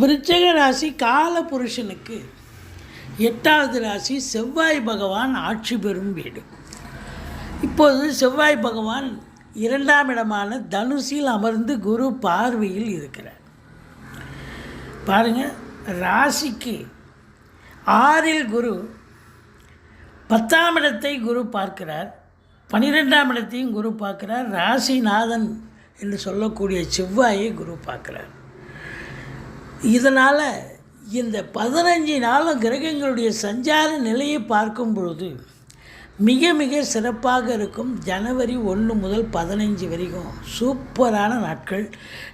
விருச்சக ராசி கால புருஷனுக்கு எட்டாவது ராசி செவ்வாய் பகவான் ஆட்சி பெறும் வீடு. இப்போது செவ்வாய் பகவான் இரண்டாம் இடமான தனுசில் அமர்ந்து குரு பார்வையில் இருக்கிறார். பாருங்க ராசிக்கு ஆறில் குரு பத்தாம் இடத்தை குரு பார்க்கிறார் பன்னிரெண்டாம் இடத்தையும் குரு பார்க்கிறார் ராசிநாதன் என்று சொல்லக்கூடிய செவ்வாயை குரு பார்க்கிறார். இதனால் இந்த பதினஞ்சு நாளும் கிரகங்களுடைய சஞ்சார நிலையை பார்க்கும் பொழுது மிக மிக சிறப்பாக இருக்கும் ஜனவரி ஒன்று முதல் பதினஞ்சு வரைக்கும். சூப்பரான நாட்கள்.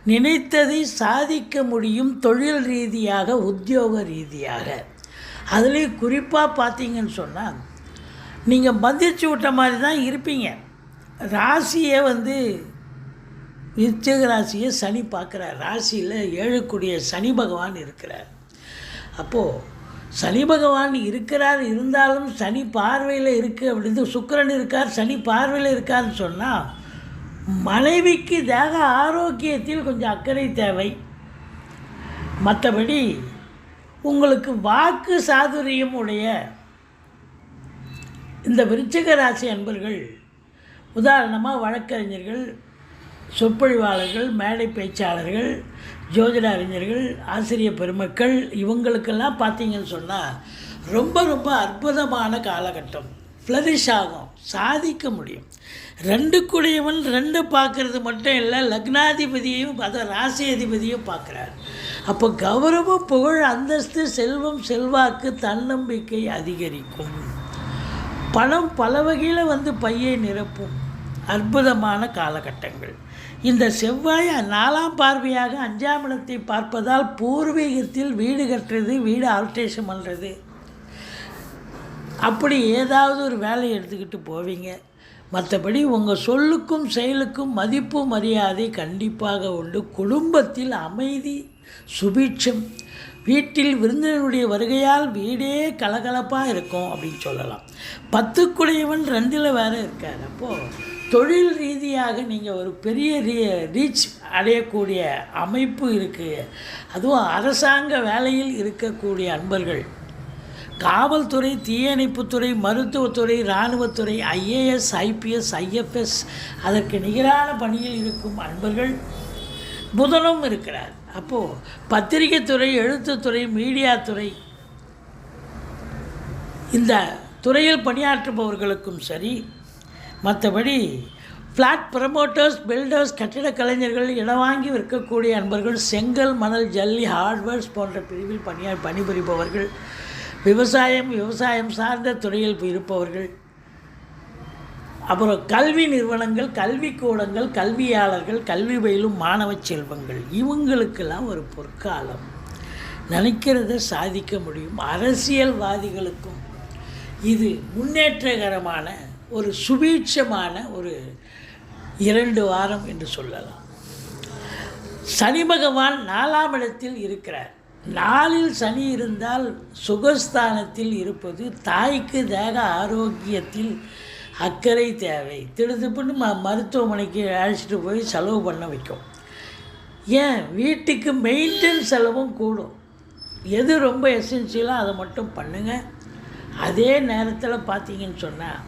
நினைத்ததை சாதிக்க முடியும் தொழில் ரீதியாக உத்தியோக ரீதியாக. அதுலேயும் குறிப்பாக பார்த்தீங்கன்னு சொன்னால் நீங்கள் மந்திரிச்சு விட்ட மாதிரி தான் இருப்பீங்க. ராசியை வந்து விருச்சிக ராசியை சனி பார்க்குறார். ராசியில் ஏழுக்குடிய சனி பகவான் இருக்கிறார். அப்போது சனி பகவான் இருக்கிறார் இருந்தாலும் சனி பார்வையில் இருக்குது அப்படின்னு சுக்கரன் இருக்கார் சனி பார்வையில் இருக்கார்னு சொன்னால் மனைவிக்கு தேக ஆரோக்கியத்தில் கொஞ்சம் அக்கறை தேவை. மற்றபடி உங்களுக்கு வாக்கு சாதுரியம் உடைய இந்த விருச்சிக ராசி அன்பர்கள் உதாரணமாக வழக்கறிஞர்கள் சொற்பொழிவாளர்கள் மேடை பேச்சாளர்கள் ஜோதிட அறிஞர்கள் ஆசிரிய பெருமக்கள் இவங்களுக்கெல்லாம் பார்த்தீங்கன்னு சொன்னால் ரொம்ப ரொம்ப அற்புதமான காலகட்டம். ஃப்ளரிஷ் ஆகும். சாதிக்க முடியும். ரெண்டு கூடியவன் ரெண்டு பார்க்குறது மட்டும் இல்லை லக்னாதிபதியையும் அதை ராசி அதிபதியும் பார்க்குறார். அப்போ கௌரவம் புகழ் அந்தஸ்து செல்வம் செல்வாக்கு தன்னம்பிக்கை அதிகரிக்கும். பணம் பல வகையில் வந்து பையை நிரப்பும். அற்புதமான காலகட்டங்கள். இந்த செவ்வாய் நாலாம் பார்வையாக அஞ்சாம் இடத்தை பார்ப்பதால் பூர்வீகத்தில் வீடு கட்டுறது வீடு ஆல்ட்ரேஷன் பண்ணுறது அப்படி ஏதாவது ஒரு வேலையை எடுத்துக்கிட்டு போவீங்க. மற்றபடி உங்கள் சொல்லுக்கும் செயலுக்கும் மதிப்பு மரியாதை கண்டிப்பாக உண்டு. குடும்பத்தில் அமைதி சுபீட்சம். வீட்டில் விருந்தினருடைய வருகையால் வீடே கலகலப்பாக இருக்கும் அப்படின்னு சொல்லலாம். பத்துக்குடையவன் ரெண்டில் வேறு இருக்கார். அப்போது தொழில் ரீதியாக நீங்கள் ஒரு பெரிய ரீ ரீச் அடையக்கூடிய அமைப்பு இருக்குது அதுவும் அரசாங்க வேலையில் இருக்கக்கூடிய அன்பர்கள். காவல்துறை தீயணைப்புத்துறை மருத்துவத்துறை இராணுவத்துறை ஐஏஎஸ் ஐபிஎஸ் ஐஎஃப்எஸ் அதற்கு நிகரான பணியில் இருக்கும் அன்பர்கள் புதனும் இருக்கிறார். அப்போது பத்திரிகைத்துறை எழுத்துத்துறை மீடியாத்துறை இந்த துறையில் பணியாற்றுபவர்களுக்கும் சரி மற்றபடி ஃப்ளாட் ப்ரமோட்டர்ஸ் பில்டர்ஸ் கட்டிடக் கலைஞர்கள் இடம் வாங்கி விற்கக்கூடிய அன்பர்கள் செங்கல் மணல் ஜல்லி ஹார்ட்வேர்ஸ் போன்ற பிரிவில் பணியா பணிபுரிபவர்கள் விவசாயம் விவசாயம் சார்ந்த துறையில் இருப்பவர்கள். அப்புறம் கல்வி நிறுவனங்கள் கல்விக்கூடங்கள் கல்வியாளர்கள் கல்வி பயிலும் மாணவ செல்வங்கள். இவங்களுக்கெல்லாம் ஒரு பொற்காலம். நினைக்கிறத சாதிக்க முடியும். அரசியல்வாதிகளுக்கும் இது முன்னேற்றகரமான ஒரு சுபீட்சமான ஒரு இரண்டு வாரம் என்று சொல்லலாம். சனி பகவான் நாலாம் இடத்தில் இருக்கிறார். நாளில் சனி இருந்தால் சுகஸ்தானத்தில் இருப்பது தாய்க்கு தேக ஆரோக்கியத்தில் அக்கறை தேவை. திடுதிப்புன்னு ம மருத்துவமனைக்கு அழைச்சிட்டு போய் செலவு பண்ண வைக்கும். ஏன்? வீட்டுக்கு மெயின்டெனன்ஸ் செலவும் கூடும். எது ரொம்ப எசென்சியலோ அதை மட்டும் பண்ணுங்கள் அதே நேரத்தில் பார்த்தீங்கன்னு சொன்னால்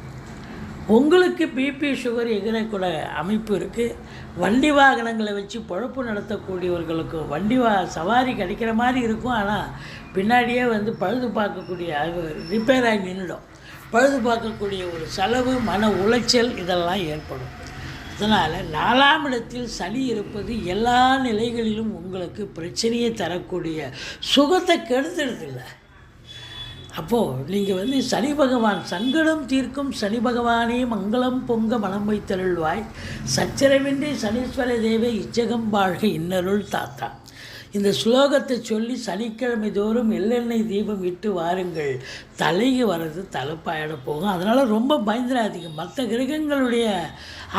உங்களுக்கு பிபி சுகர் எகிரக்கூட அமைப்பு இருக்குது வண்டி வாகனங்களை வச்சு பொழப்பு நடத்தக்கூடியவர்களுக்கு வண்டி வா சவாரி கிடைக்கிற மாதிரி இருக்கும். ஆனால் பின்னாடியே வந்து பழுது பார்க்கக்கூடிய ரிப்பேர் ஆகி நின்றுடும் பழுது பார்க்கக்கூடிய ஒரு செலவு மன உளைச்சல் இதெல்லாம் ஏற்படும். அதனால் நாலாம் இடத்தில் சனி இருப்பது எல்லா நிலைகளிலும் உங்களுக்கு பிரச்சனையை தரக்கூடிய சுகத்தை கெடுத்துடுதில்ல அப்போது நீங்கள் வந்து சனி பகவான் சங்கடம் தீர்க்கும் சனி பகவானே மங்களம் பொங்க மனம் வைத்தருள்வாய். சச்சரவின்றி சனீஸ்வர தேவை இச்சகம் வாழ்க இன்னருள் தாத்தா. இந்த ஸ்லோகத்தை சொல்லி சனிக்கிழமை தோறும் எள்ளெண்ணெய் தீபம் இட்டு வாருங்கள். தலைக்கு வர்றது தலைப்பாயிட போகும். அதனால் ரொம்ப பயந்துடாதீங்க. மற்ற கிரகங்களுடைய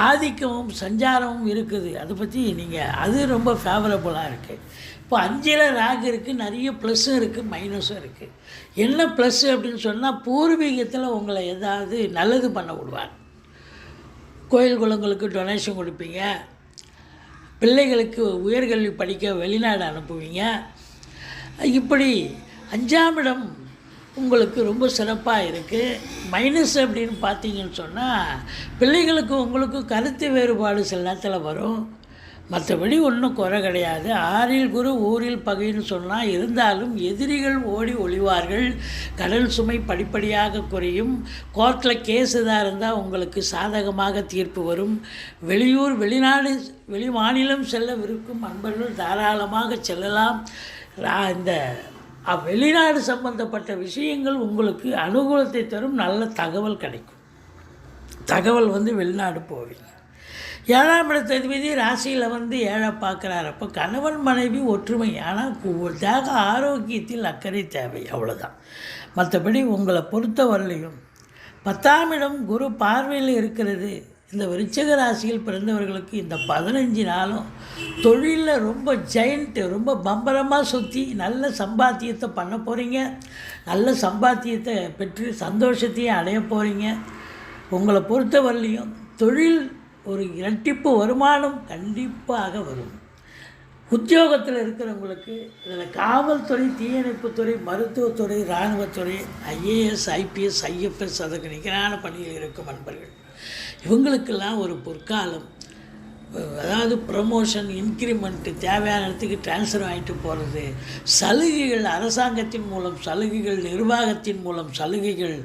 ஆதிக்கமும் சஞ்சாரமும் இருக்குது. அதை பற்றி நீங்கள் அது ரொம்ப ஃபேவரபுளாக இருக்குது இப்போ அஞ்சில் ராகு இருக்குது நிறைய ப்ளஸ்ஸும் இருக்குது மைனஸும் இருக்குது என்ன ப்ளஸ்ஸு அப்படின்னு சொன்னால் பூர்வீகத்தில் உங்களை ஏதாவது நல்லது பண்ண விடுவார். கோயில் குளங்களுக்கு டொனேஷன் கொடுப்பீங்க. பிள்ளைகளுக்கு உயர்கல்வி படிக்க வெளிநாடு அனுப்புவீங்க. இப்படி அஞ்சாம் இடம் உங்களுக்கு ரொம்ப சிறப்பாக இருக்குது மைனஸ் அப்படின்னு பார்த்தீங்கன்னு சொன்னால் பிள்ளைகளுக்கு உங்களுக்கு கருத்து வேறுபாடு சில நேரத்தில் வரும். மற்றபடி ஒன்றும் குறை கிடையாது. ஆறில் குரு ஊரில் பகைன்னு சொன்னால் இருந்தாலும் எதிரிகள் ஓடி ஒளிவார்கள். கடல் சுமை படிப்படியாக குறையும். கோர்ட்டில் கேஸ் இதாக இருந்தால் உங்களுக்கு சாதகமாக தீர்ப்பு வரும். வெளியூர் வெளிநாடு வெளி மாநிலம் செல்லவிருக்கும் அன்பர்கள் தாராளமாக செல்லலாம். ரா- இந்த வெளிநாடு சம்பந்தப்பட்ட விஷயங்கள் உங்களுக்கு அனுகூலத்தை தரும். நல்ல தகவல் கிடைக்கும். தகவல் வந்து வெளிநாடு போவீங்க. ஏழாம் இடத்ததிபதி ராசியில் வந்து ஏழை பார்க்குறாரு. அப்போ கணவன் மனைவி ஒற்றுமை. ஆனால் தேக ஆரோக்கியத்தில் அக்கறை தேவை. அவ்வளோதான் மற்றபடி உங்களை பொறுத்தவரையிலையும் பத்தாம் இடம் குரு பார்வையில் இருக்கிறது. இந்த விருச்சக ராசியில் பிறந்தவர்களுக்கு இந்த பதினஞ்சு நாளும் தொழிலில் ரொம்ப ஜெயண்ட்டு ரொம்ப பம்பரமாக சுற்றி நல்ல சம்பாத்தியத்தை பண்ண போகிறீங்க நல்ல சம்பாத்தியத்தை பெற்று சந்தோஷத்தையும் அடைய போகிறீங்க உங்களை பொறுத்தவரையிலையும் தொழில் ஒரு இரட்டிப்பு வருமானம் கண்டிப்பாக வரும். உத்தியோகத்தில் இருக்கிறவங்களுக்கு இதில் காவல்துறை தீயணைப்புத்துறை மருத்துவத்துறை இராணுவத்துறை ஐஏஎஸ் ஐபிஎஸ் ஐஎஃப்எஸ் அதற்கு நிகரான பணியில் இருக்கும் நண்பர்கள் இவங்களுக்கெல்லாம் ஒரு பொற்காலம். அதாவது ப்ரமோஷன் இன்க்ரிமெண்ட்டு தேவையான இடத்துக்கு ட்ரான்ஸ்ஃபர் ஆகிட்டு போகிறது சலுகைகள் அரசாங்கத்தின் மூலம் சலுகைகள் நிர்வாகத்தின் மூலம் சலுகைகள்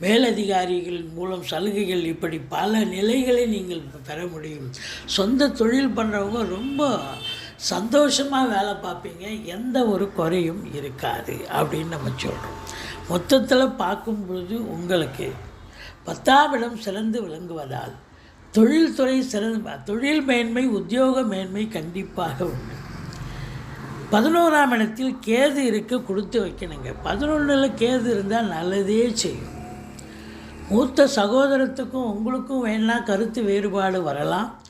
மேலதிகாரிகள் மூலம் சலுகைகள் இப்படி பல நிலைகளை நீங்கள் பெற முடியும். சொந்த தொழில் பண்ணுறவங்க ரொம்ப சந்தோஷமாக வேலை பார்ப்பீங்க. எந்த ஒரு குறையும் இருக்காது அப்படின்னு நம்ம சொல்கிறோம் மொத்தத்தில் பார்க்கும் பொழுது உங்களுக்கு பத்தாவிடம் சிறந்து விளங்குவதால் தொழில்துறை சிறந்த தொழில் மேன்மை உத்தியோக மேன்மை கண்டிப்பாக உண்டு. பதினோராம் இடத்தில் கேது இருக்க கொடுத்து வைக்கணுங்க. பதினொன்றில் கேது இருந்தால் நல்லதே செய்யும். மூத்த சகோதரத்துக்கும் உங்களுக்கும் வேணால் கருத்து வேறுபாடு வரலாம்.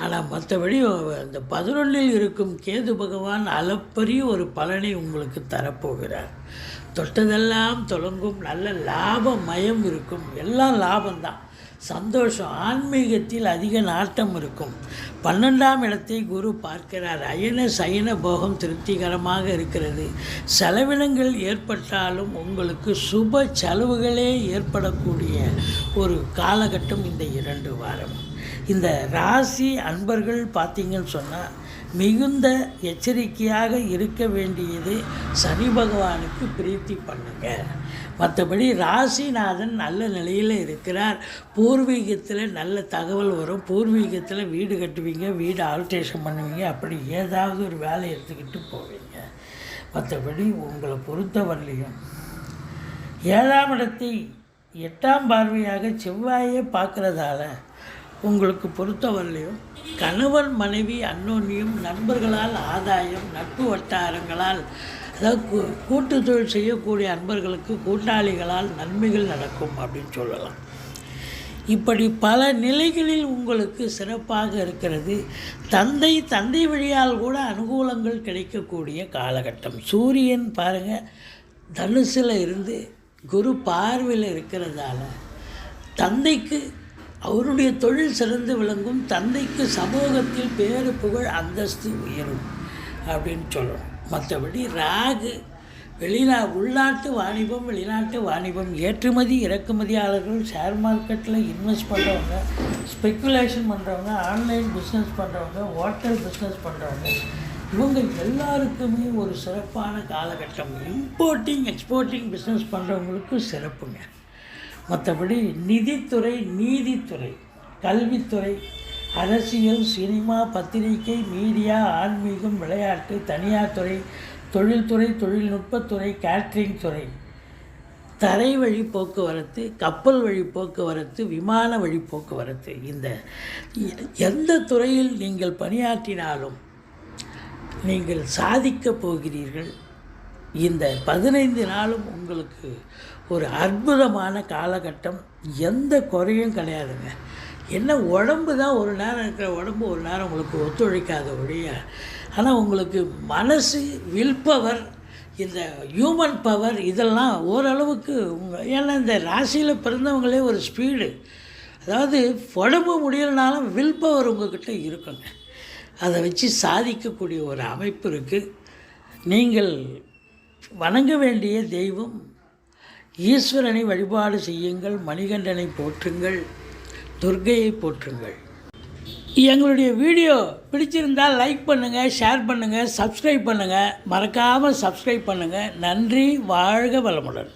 ஆனால் மற்றபடி அந்த பதினொன்றில் இருக்கும் கேது பகவான் அளப்பரிய ஒரு பலனை உங்களுக்கு தரப்போகிறார். தொட்டதெல்லாம் தொடங்கும் நல்ல லாபமயம் இருக்கும். எல்லாம் லாபம்தான். சந்தோஷம். ஆன்மீகத்தில் அதிக நாட்டம் இருக்கும். பன்னெண்டாம் இடத்தை குரு பார்க்கிறார். அயன சயன போகம் திருப்திகரமாக இருக்கிறது. செலவினங்கள் ஏற்பட்டாலும் உங்களுக்கு சுப செலவுகளே ஏற்படக்கூடிய ஒரு காலகட்டம் இந்த இரண்டு வாரம். இந்த ராசி அன்பர்கள் பார்த்தீங்கன்னு சொன்னால் மிகுந்த எச்சரிக்கையாக இருக்க வேண்டியது சனி பகவானுக்கு பிரீத்தி பண்ணுங்க. மற்றபடி ராசிநாதன் நல்ல நிலையில் இருக்கிறார். பூர்வீகத்தில் நல்ல தகவல் வரும். பூர்வீகத்தில் வீடு கட்டுவீங்க வீடு ஆல்ட்ரேஷன் பண்ணுவீங்க அப்படி ஏதாவது ஒரு வேலை எடுத்துக்கிட்டு போவீங்க. மற்றபடி உங்களை பொறுத்தவரையிலையும் ஏழாம் இடத்தை எட்டாம் பார்வையாக செவ்வாயே பார்க்குறதால உங்களுக்கு பொறுத்தவரையிலையும் கணவன் மனைவி அன்னோன்னியும் நண்பர்களால் ஆதாயம் நட்பு வட்டாரங்களால் அதாவது கூட்டு தொழில் செய்யக்கூடிய அன்பர்களுக்கு கூட்டாளிகளால் நன்மைகள் நடக்கும் அப்படின்னு சொல்லலாம். இப்படி பல நிலைகளில் உங்களுக்கு சிறப்பாக இருக்கிறது. தந்தை தந்தை வழியால் கூட அனுகூலங்கள் கிடைக்கக்கூடிய காலகட்டம். சூரியன் பாருங்கள் தனுசில் இருந்து குரு பார்வையில் இருக்கிறதால தந்தைக்கு அவருடைய தொழில் சிறந்து விளங்கும் தந்தைக்கு சமூகத்தில் பேரு புகழ் அந்தஸ்து உயரும் அப்படின்னு சொல்கிறோம் மற்றபடி ராகு வெளிநா உள்நாட்டு வாணிபம் வெளிநாட்டு வாணிபம் ஏற்றுமதி இறக்குமதியாளர்கள் ஷேர் மார்க்கெட்டில் இன்வெஸ்ட் பண்ணுறவங்க ஸ்பெக்குலேஷன் பண்ணுறவங்க ஆன்லைன் பிஸ்னஸ் பண்ணுறவங்க ஹோட்டல் பிஸ்னஸ் பண்ணுறவங்க இவங்க எல்லாருக்குமே ஒரு சிறப்பான காலகட்டம். இம்போர்ட்டிங் எக்ஸ்போர்ட்டிங் பிஸ்னஸ் பண்ணுறவங்களுக்கு சிறப்புங்க. மற்றபடி நிதித்துறை நீதித்துறை கல்வித்துறை அரசியல் சினிமா பத்திரிகை மீடியா ஆன்மீகம் விளையாட்டு தனியார் துறை தொழில்துறை தொழில்நுட்பத்துறை கேட்ரிங் துறை. தரை வழி போக்குவரத்து கப்பல் வழி போக்குவரத்து விமான வழி போக்குவரத்து. இந்த எந்த துறையில் நீங்கள் பணியாற்றினாலும் நீங்கள் சாதிக்கப் போகிறீர்கள். இந்த பதினைந்து நாளும் உங்களுக்கு ஒரு அற்புதமான காலகட்டம். எந்த குறையும் கிடையாதுங்க. என்ன உடம்பு தான் ஒரு நேரம் இருக்கிற உடம்பு ஒரு நேரம் உங்களுக்கு ஒத்துழைக்காத ஒழிய ஆனால் உங்களுக்கு மனசு வில் பவர் இந்த ஹியூமன் பவர் இதெல்லாம் ஓரளவுக்கு உங்கள் ஏன்னா இந்த ராசியில் பிறந்தவங்களே ஒரு ஸ்பீடு அதாவது உடம்பு முடியலனாலும் வில் பவர் உங்கள்கிட்ட இருக்குங்க. அதை வச்சு சாதிக்கக்கூடிய ஒரு அமைப்பு இருக்குது நீங்கள் வணங்க வேண்டிய தெய்வம் ஈஸ்வரனை வழிபாடு செய்யுங்கள் மணிகண்டனை போற்றுங்கள் துர்கையை போற்றுங்கள். எங்களுடைய வீடியோ பிடிச்சிருந்தால் லைக் பண்ணுங்கள் ஷேர் பண்ணுங்கள் சப்ஸ்கிரைப் பண்ணுங்கள் மறக்காமல் சப்ஸ்கிரைப் பண்ணுங்கள் நன்றி வாழ்க வளமுடன்.